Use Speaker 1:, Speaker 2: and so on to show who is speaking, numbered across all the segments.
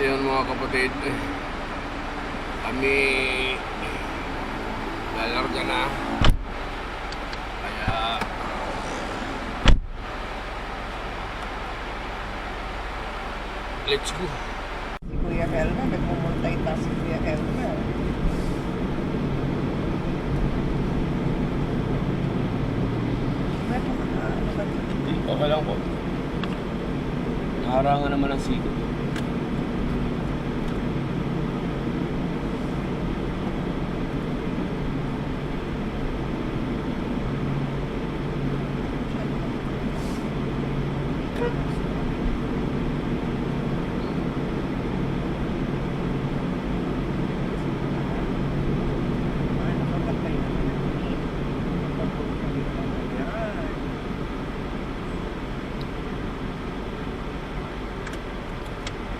Speaker 1: Ito yun mga kapatid. Kami lalarga na. Kaya let's go.
Speaker 2: Si Kuya Elmer, nagmumultitask si Kuya Elmer. Meron ka na, ano?
Speaker 1: Hindi, okay lang po. Harangan naman ang sikot.
Speaker 2: Ano ka ba kayo?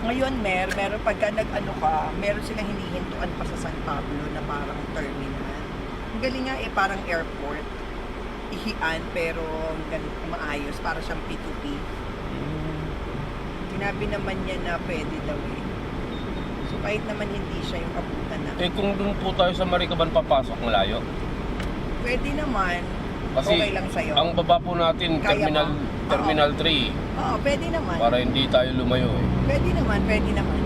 Speaker 2: Ayan. Ngayon, Mer, meron pagka nag-ano ka, meron silang hinihintuan pa sa San Pablo na parang terminal. Ang galing nga eh, parang airport. Ihian, pero ganito maayos, para siyang P2P. Sinabi naman niya na pwede daw eh. So kahit naman hindi siya yung kabutan na.
Speaker 1: Eh kung doon po tayo sa Maricaban papasok, malayo.
Speaker 2: Pwede naman.
Speaker 1: Kasi
Speaker 2: okay lang sa'yo.
Speaker 1: ang baba po natin,
Speaker 2: Kaya
Speaker 1: Terminal
Speaker 2: mo?
Speaker 1: Terminal 3.
Speaker 2: Oo, pwede naman.
Speaker 1: Para hindi tayo lumayo eh.
Speaker 2: Pwede naman, pwede naman.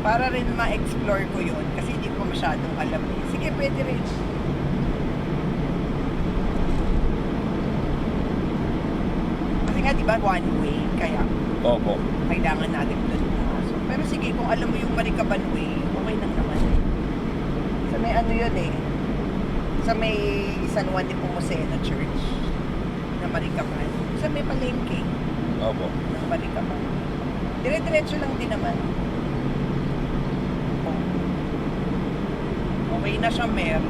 Speaker 2: Para rin ma-explore ko yun kasi hindi ko masyadong alam eh. Sige, pwede rin. Kasi nga, di ba, one way, kaya
Speaker 1: Opo.
Speaker 2: kailangan natin doon pumasok. Pero sige, kung alam mo yung Maricaban Way, okay lang naman eh. Sa may ano yun eh. Sa may San Juan de Pumusena Church na Maricaban. Sa may palengke
Speaker 1: Opo.
Speaker 2: ng Maricaban. Dire-diretso lang din naman. Okay na siya, Mer.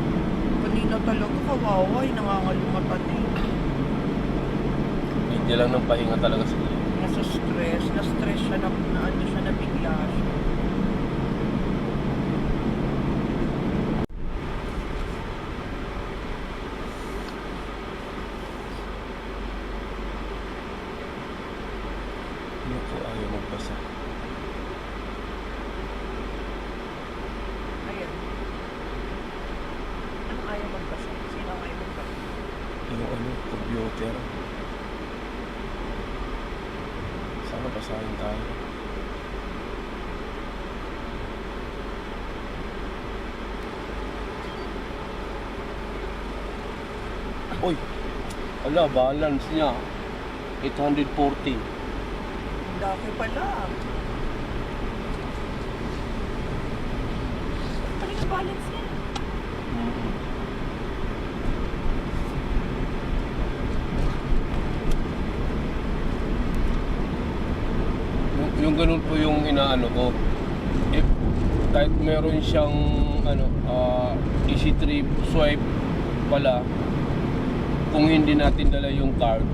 Speaker 2: Kanina talaga kawawa, eh, nangangalumatan eh.
Speaker 1: Hindi lang ng pahinga talaga siguro.
Speaker 2: Nasa stress, na-stress siya, na, na ano siya, nabigla siya.
Speaker 1: Ayaw magbasa.
Speaker 2: Ayan. Ano ayaw magbasa? Sino ayaw magbasa?
Speaker 1: Yung ano, computer. Sana basahin tayo. Uy! Ala, balance niya. 840.
Speaker 2: Dami pala. Yung balance niya?
Speaker 1: Yung, ganun po yung inaano ko. If kahit meron siyang ano, ah, easy trip swipe pala, kung hindi natin dala yung card,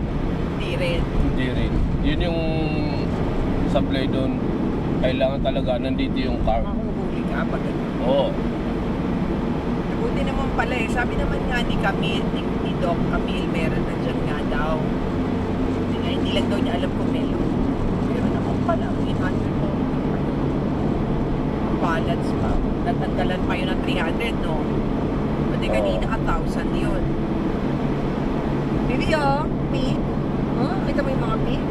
Speaker 2: Hindi rin.
Speaker 1: hindi rin. Yun yung supply doon. Kailangan talaga nandito yung card.
Speaker 2: Mahuhuli ka pag.
Speaker 1: Oo.
Speaker 2: Buti naman pala eh. Sabi naman nga ni Camille, ni, ni Doc Camille, meron na dyan nga daw. Hindi, nga, hindi lang daw niya alam kung meron. Meron naman pala, 800 po. Balance pa. Natanggalan pa yun ng 300, no? Pwede kanina ka 1,000 yun. Bibi, oh, Pig. Huh? Kita mo yung mga pig?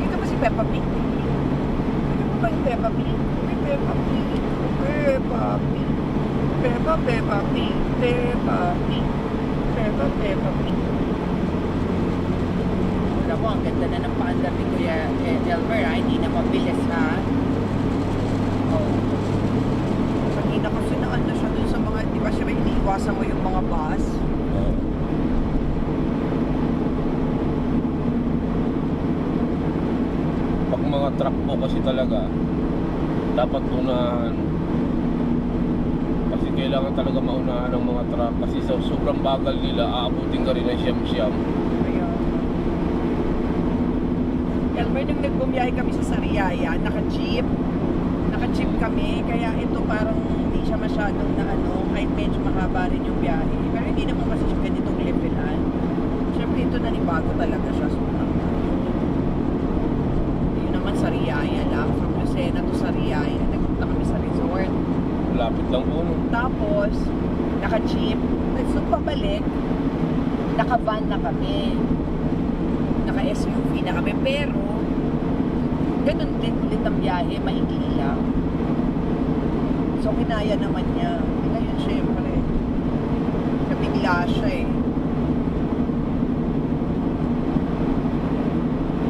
Speaker 2: Kita mo si Peppa Pig? Kita mo ba yung Peppa Pig? May Peppa Pig. Peppa Pig. Peppa, Peppa Pig. Peppa Pig. Peppa, Peppa Pig. Wala mo, ang ganda na ng paandar ni Kuya eh, Elmer, ha? Hindi na mabilis, ha? Oh. Kanina kasi naano siya dun sa mga, di ba siya iniiwasan mo yung mga bus?
Speaker 1: Pag mga truck po kasi talaga, dapat unahan. Kasi kailangan talaga maunahan ng mga truck kasi sa sobrang bagal nila, aabutin ka rin ng siyam-siyam.
Speaker 2: Elmer, nung nagbumiyahe kami sa Sariaya, naka-jeep. Naka-jeep kami, kaya ito parang hindi siya masyadong na ano, kahit medyo mahaba rin yung biyahe. Pero hindi naman kasi siya ganitong levelan. Siyempre ito nanibago talaga siya. Sobrang Yun naman Sariaya lang, from Lucena biyahe. Nagpunta kami sa resort.
Speaker 1: Lapit lang po.
Speaker 2: Tapos, naka-jeep. Nung pabalik, naka-van na kami. Naka-SUV na kami. Pero, ganun din ulit ang biyahe, maikli lang. So, kinaya naman niya. Ngayon, syempre, nabigla siya eh.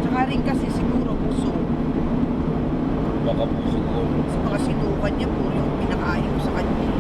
Speaker 2: Tsaka rin kasi siguro puso.
Speaker 1: Baka po siguro.
Speaker 2: Sa mga sinukan niya, puro yung pinakain ko sa kanya. eh.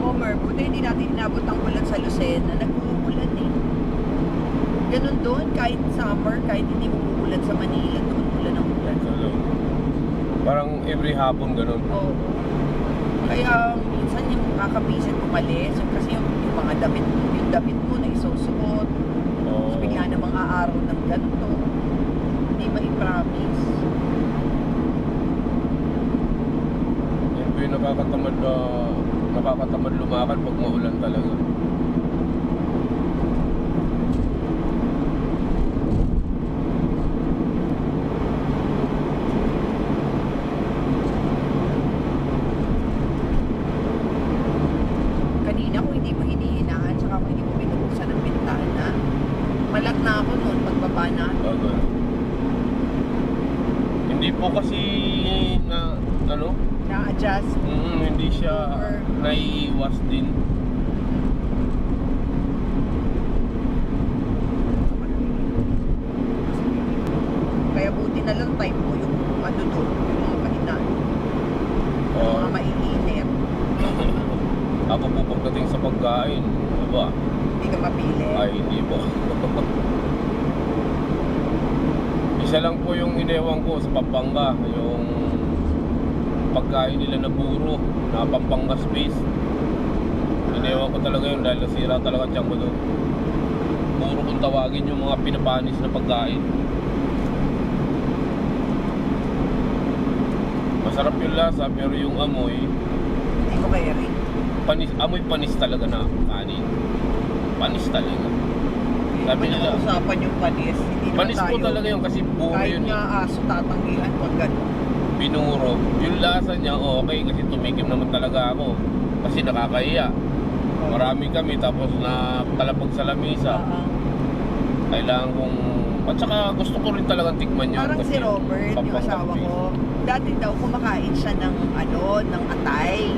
Speaker 2: Homer, buti hindi natin inabot ang ulan sa Lucena. Nag-uulan eh. Ganun doon, kahit summer, kahit hindi umuulan sa Manila, doon ulan ang ulan.
Speaker 1: Hello. Parang every hapon ganun.
Speaker 2: Oo. Kaya minsan yung kakabisit umalis, yung kasi yung, yung mga damit, yung damit mo na isusuot,
Speaker 1: Oo.
Speaker 2: bigla namang aaraw ng ganito. Hindi ma-promise.
Speaker 1: Yan po yung nakakatamad na nakakatamad lumakad pag maulan talaga.
Speaker 2: Kanina kung hindi mo hinihinaan, tsaka kung hindi mo binubuksan ng bintana, malak na ako noon pagbaba na.
Speaker 1: Ah, ganun. Hindi po kasi na ano,
Speaker 2: Na-adjust.
Speaker 1: mm, hindi siya
Speaker 2: Or-
Speaker 1: naiiwas din.
Speaker 2: Kaya buti na lang time mo yung ano doon, yung mga kahinan, yung
Speaker 1: Oo.
Speaker 2: mga maiinit,
Speaker 1: Ako po pagdating sa pagkain, ano ba?
Speaker 2: hindi ka mapili.
Speaker 1: Ay, hindi po. Isa lang po yung inewang ko sa Pampanga, yung pagkain nila na puro, na Pampanga space. Inewan ko talaga yun dahil nasira talaga tiyan ko doon. Puro kung tawagin yung mga pinapanis na pagkain. Masarap yung lasa pero yung amoy,
Speaker 2: Hindi ko kaya rin.
Speaker 1: panis, amoy panis talaga na kanin. Panis talaga. Sabi
Speaker 2: Sabi
Speaker 1: nila.
Speaker 2: usapan yung panis. Hindi
Speaker 1: Panis po talaga yun kasi puro
Speaker 2: Kahit
Speaker 1: yun eh.
Speaker 2: nga aso tatanggihan, wag ganun.
Speaker 1: Pinuro. Yung lasa niya, okay kasi tumikim naman talaga ako. Kasi nakakahiya. Marami kami tapos na talapag sa lamisa.
Speaker 2: Ah,
Speaker 1: Kailangan kong... At saka gusto ko rin talagang tikman yun.
Speaker 2: Parang si Robert, yung asawa ko, dati daw kumakain siya ng ano, ng atay,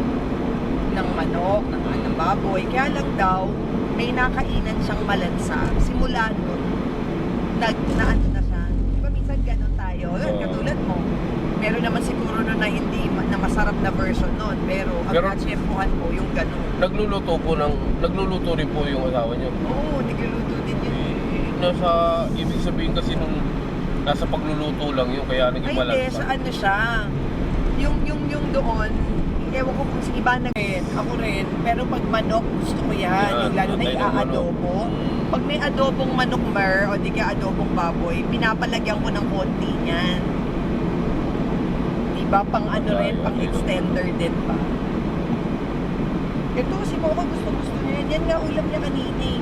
Speaker 2: ng manok, ng, ng baboy. Kaya lang daw, may nakainan siyang malansa. Simula nun, nag, na ano na siya. Di ba minsan ganun tayo?
Speaker 1: Oo.
Speaker 2: katulad mo. Meron naman siguro nun na hindi, ma- na masarap na version nun. Pero, ang
Speaker 1: Pero-
Speaker 2: natsyempohan yung ganun.
Speaker 1: Nagluluto po ng... Nagluluto rin po yung asawa niya.
Speaker 2: Oo, nagluluto din yun.
Speaker 1: Eh, nasa... Ibig sabihin kasi nung... Nasa pagluluto lang yun kaya naging
Speaker 2: Ay, hindi,
Speaker 1: malasa.
Speaker 2: sa ano siya. Yung, yung, yung doon, ewan ko kung sa iba na rin, ako rin. Pero pag manok, gusto ko yan. Yung lalo na
Speaker 1: tutay ng manok.
Speaker 2: i-adobo. Pag may adobong manok mer, o di kaya adobong baboy, pinapalagyan ko ng konti niyan. Diba? Pang ano rin, pang extender din pa. Ito si Coco gusto gusto niya yan. Yan nga ulam niya kanina eh.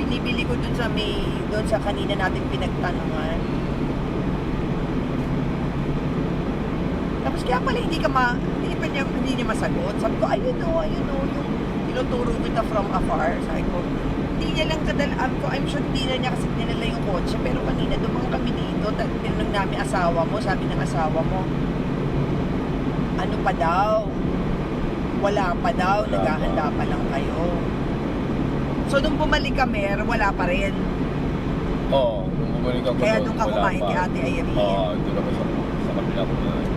Speaker 2: Binibili ko dun sa may, dun sa kanina natin pinagtanungan. Tapos kaya pala hindi ka ma, pa niya, hindi niya masagot. Sabi ko, ayun o, ayun o, yung tinuturo kita from afar. Sabi ko, hindi niya lang kadalaan ko. I'm sure hindi na niya kasi dinala yung kotse. Pero kanina, dumang kami dito. Tinanong namin asawa mo. Sabi ng asawa mo, ano pa daw? Wala pa daw.
Speaker 1: Wala
Speaker 2: Naghahanda pa lang kayo. So, nung bumalik kami, wala pa rin.
Speaker 1: Oo, nung bumalik ako
Speaker 2: Kaya
Speaker 1: doon,
Speaker 2: ka kumain kay Ate Irene.
Speaker 1: Oo, doon ako sa, sa kabila kumain.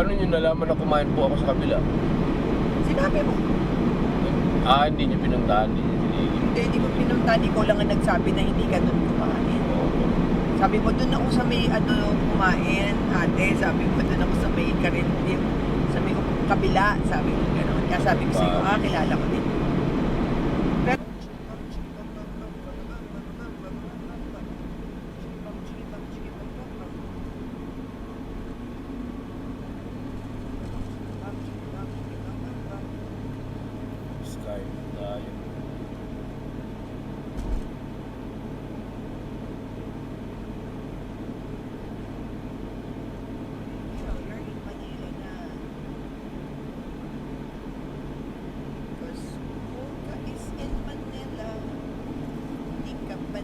Speaker 1: Paano nyo nalaman na kumain po ako sa kabila?
Speaker 2: Sinabi mo,
Speaker 1: Ah, hindi nyo pinuntahan, hindi nyo
Speaker 2: hindi, di mo pinunta, di ko lang ang nagsabi na hindi ka doon kumain.
Speaker 1: Oo.
Speaker 2: Sabi mo, doon ako sa may ano kumain, ate. Sabi mo, doon ako sa may karinti, sa may kap, kabila, sabi ko gano'n. Kaya sabi ko sa'yo,
Speaker 1: Ah.
Speaker 2: ah, kilala ko din.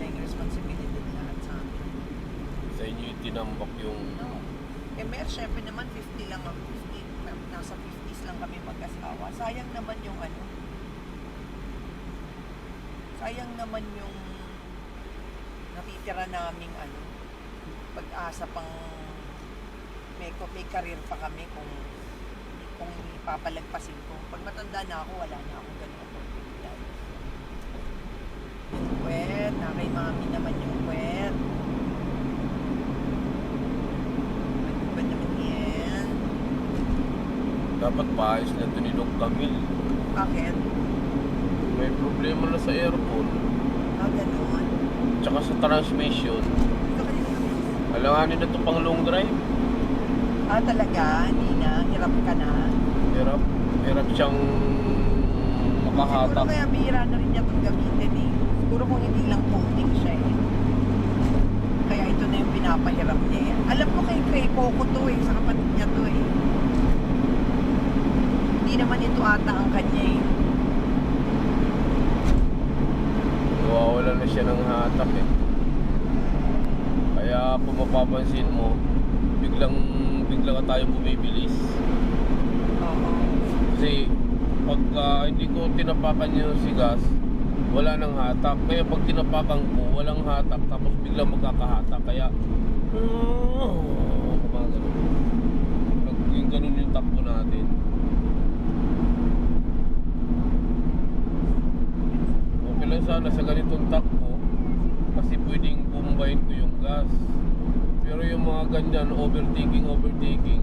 Speaker 2: nila yung responsibility lahat sa amin?
Speaker 1: Sa inyo yung tinambak yung...
Speaker 2: No. Eh, mer, syempre naman, 50 lang ako. 50, nasa 50s lang kami mag-asawa. Sayang naman yung ano. Sayang naman yung natitira naming ano. Pag-asa pang may, may career pa kami kung kung ipapalagpasin ko. Pag matanda na ako, wala na akong ganun oportunidad. Yung kwet, na kay mami naman yung kwet. Ano ba naman yan?
Speaker 1: Dapat paayos na ito ni Doc Camille.
Speaker 2: Bakit?
Speaker 1: May problema na sa aircon.
Speaker 2: Ah, ganun.
Speaker 1: Tsaka sa transmission.
Speaker 2: Ito kami.
Speaker 1: Alanganin na ito pang long drive.
Speaker 2: Ah, talaga? Hindi na? Hirap ka na?
Speaker 1: Hirap. Hirap siyang
Speaker 2: Siguro
Speaker 1: makahatak.
Speaker 2: kaya bihira na rin niya itong gamitin eh. Siguro kung hindi lang coating siya eh. Kaya ito na yung pinapahirap niya eh. Alam ko kay Cray Coco to eh. Sa kapatid niya to eh. Hindi naman ito ata ang kanya eh.
Speaker 1: Nawawala na siya ng hatak eh. Kaya kung mapapansin mo, biglang bigla ka tayo bumibilis.
Speaker 2: Oo.
Speaker 1: Kasi pagka hindi ko tinapakan yung sigas, wala nang hatak. Kaya pag tinapakan ko, walang hatak tapos biglang magkakahatak. Kaya, oh, ganun. Pag yung ganun yung takbo natin. Okay lang sana sa ganitong takbo kasi pwedeng bumbayin ko yung gas. Pero yung mga ganyan, overtaking, overtaking,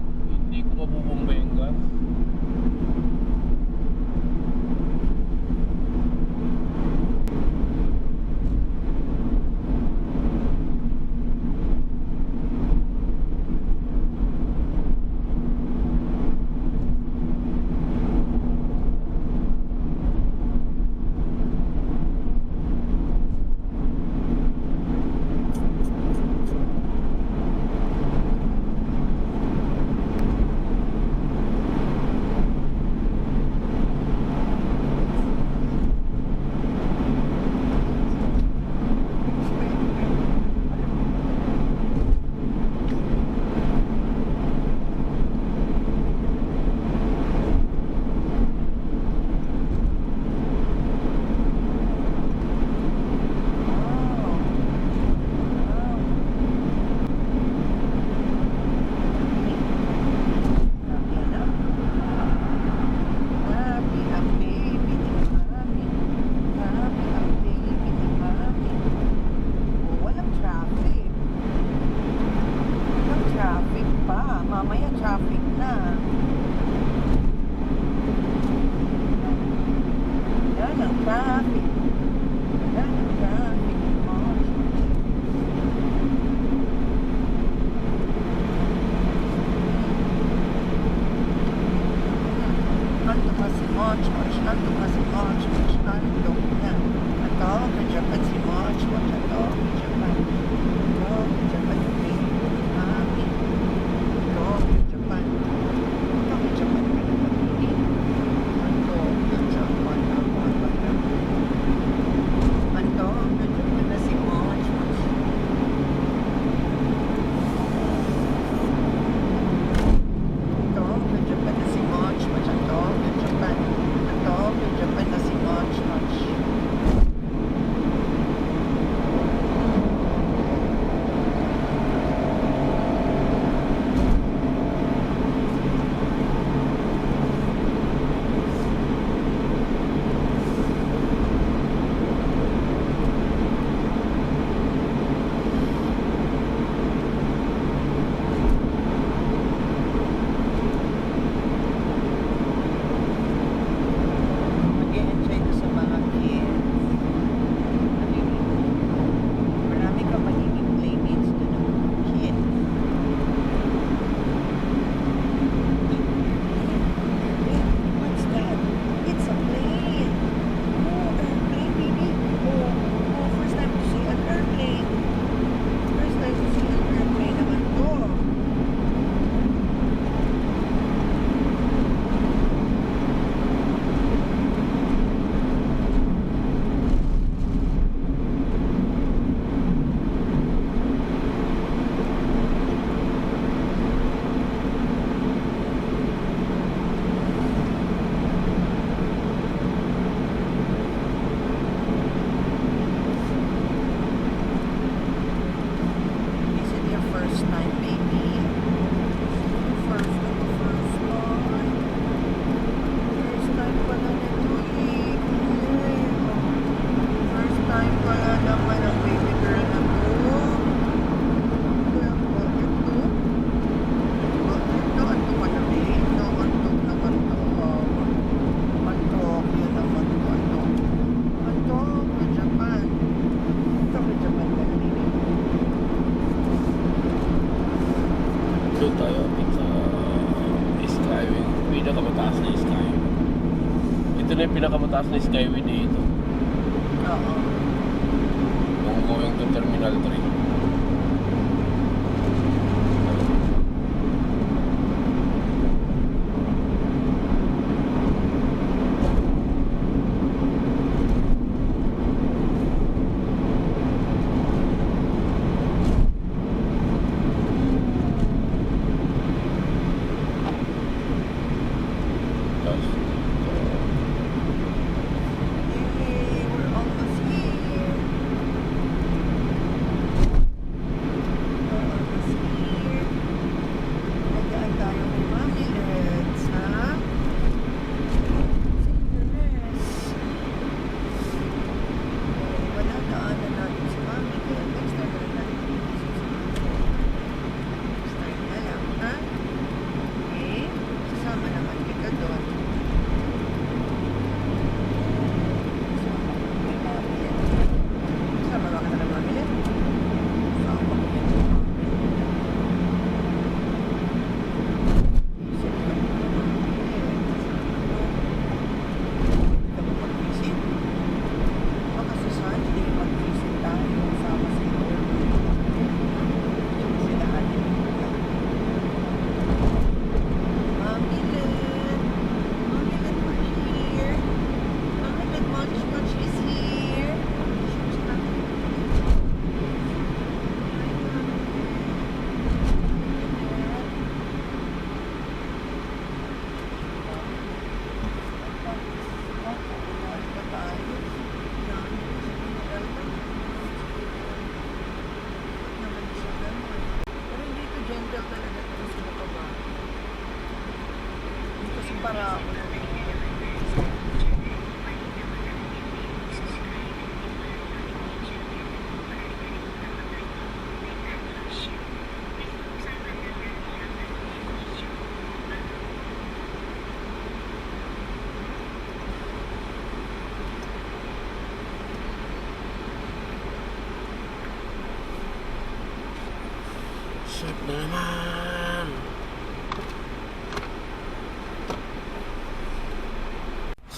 Speaker 1: pinakamataas na skyway dito.
Speaker 2: Oo.
Speaker 1: Kung going to Terminal 3.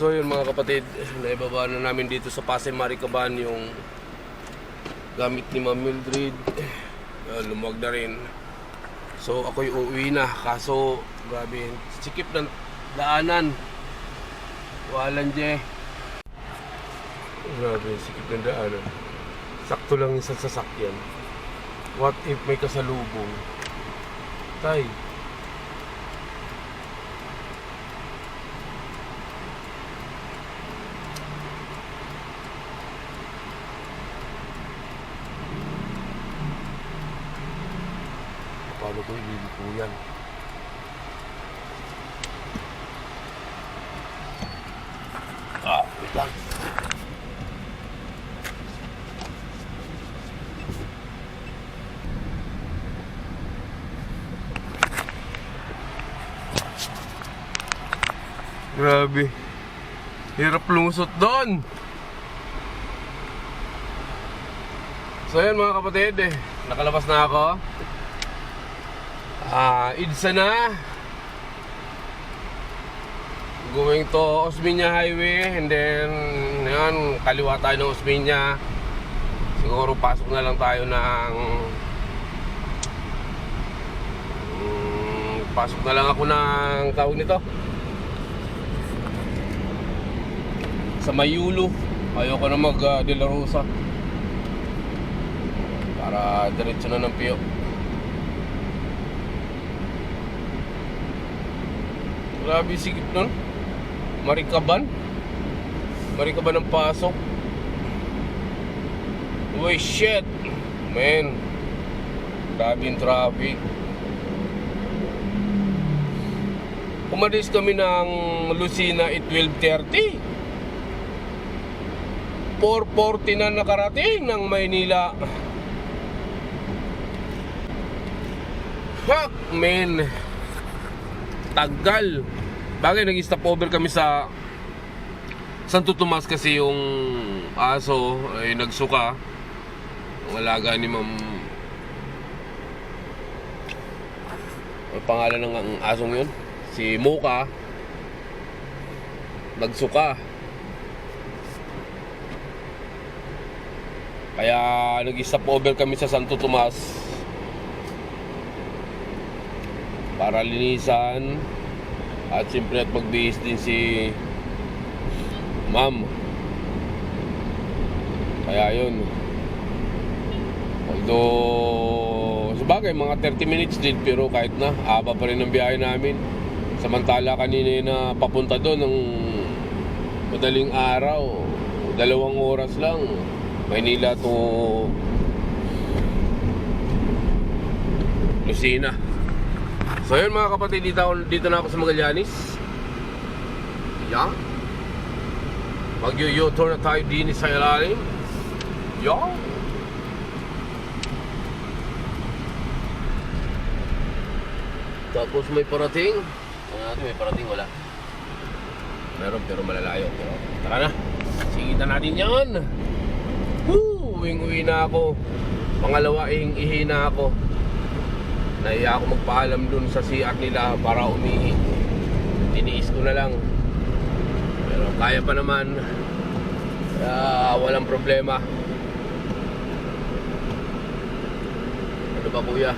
Speaker 1: So yun mga kapatid, naibaba na namin dito sa Pasay Maricaban yung gamit ni Ma'am Mildred. Uh, lumuwag na rin. So ako'y uuwi na, kaso grabe, sikip ng daanan. Walan je. Grabe, sikip ng daanan. Sakto lang yung sa sasakyan. What if may kasalubong? Tay. Paano ililipo yan? Ah, wait lang. Grabe. Hirap lumusot doon. So yan mga kapatid, eh, nakalabas na ako. Ah, Idsa na. Going to Osmeña Highway and then yan, kaliwa tayo ng Osmeña. Siguro pasok na lang tayo ng Mm, pasok na lang ako ng tawag nito. sa Mayulo. Ayoko na mag uh, De La Rosa. Para diretso na ng Pio. Grabe sigit nun. Marikaban. Marikaban ng pasok. Uy, shit. Man. Grabe yung traffic. Umalis kami ng Lucina at 12.30. 4.40 na nakarating ng Maynila. Fuck, man. Tagal. Bagay, nag-stop over kami sa Santo Tomas kasi yung aso ay nagsuka. Ang alaga ni Ma'am Ang pangalan ng ang asong yun? Si Mocha. nagsuka. Kaya nag-stop over kami sa Santo Tomas para linisan at siyempre at magbihis din si ma'am. Kaya yun. Although, sabagay, mga 30 minutes din, pero kahit na, haba pa rin ang biyahe namin. Samantala kanina na papunta doon ng madaling araw, dalawang oras lang. Maynila to Lucena. So yun mga kapatid, dito, ako- dito na ako sa Magallanes. Yan. Mag-u-turn na tayo din sa ilalim. Yan. Tapos may parating. Ano natin, may parating wala. Meron pero malalayo. Pero, tara na. Sigitan natin yan. Woo! Uwing-uwi na ako. Pangalawa, ihing-ihi na ako. Naiya ako magpaalam dun sa CR nila para umihi. Tiniis ko na lang. Pero kaya pa naman. Kaya walang problema. Ano ba kuya?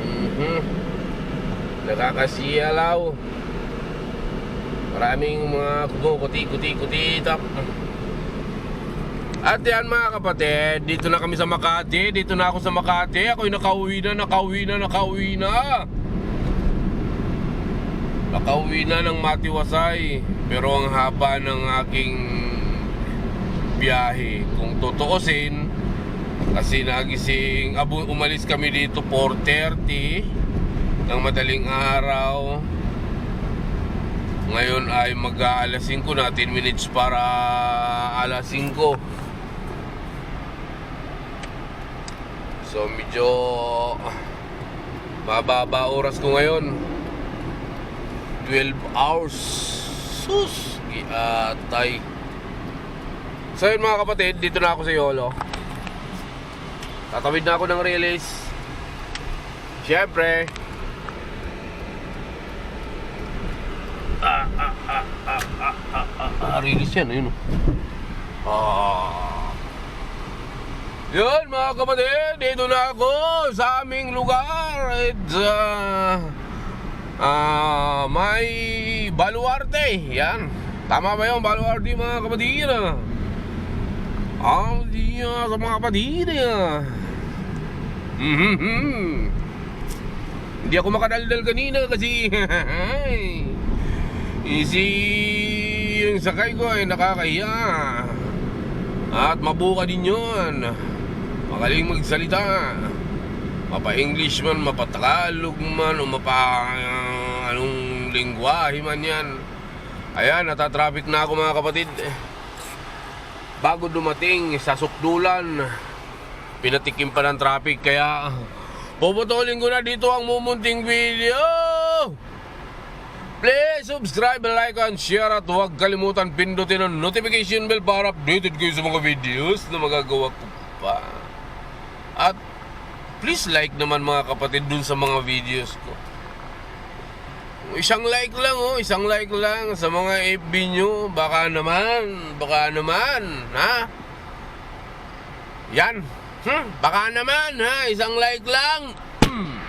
Speaker 1: Mhm. Nakakasiyalaw. Maraming mga kuti-kuti-kuti tap. At yan mga kapatid, dito na kami sa Makati, dito na ako sa Makati. Ako'y nakauwi na, nakauwi na, nakauwi na. Nakauwi na ng Matiwasay. Pero ang haba ng aking biyahe, kung tutuusin, kasi nagising, abu, umalis kami dito 4.30 ng madaling araw. Ngayon ay mag-aalas 5 na, 10 minutes para alas 5. So medyo mababa oras ko ngayon. 12 hours. Sus! Giatay. So yun mga kapatid, dito na ako sa Yolo. Tatawid na ako ng release. Siyempre. Yan, ayun. oh. Ah. Yun mga kapatid, dito na ako sa aming lugar. It's uh, ah, may baluarte. Yan. Tama ba yun, baluarte mga kapatid? Ah, di ah, sa mga kapatid. ah. Mhm. Hindi ako makadaldal kanina kasi Easy yung sakay ko ay nakakahiya. At mabuka din yun. Magaling magsalita. Mapa-English man, mapa-Tagalog man O mapa ah, anong lingwahe man yan. Ayan, natatraffic na ako mga kapatid. Bago dumating sa Sukdulan Pinatikim pa ng traffic kaya Puputulin ko na dito ang mumunting video Please subscribe, like, and share at huwag kalimutan pindutin ang notification bell para updated kayo sa mga videos na magagawa ko pa. At please like naman mga kapatid dun sa mga videos ko. Isang like lang oh, isang like lang sa mga FB nyo. Baka naman, baka naman, ha? Yan. Hmm, baka naman ha, isang like lang. Hmm.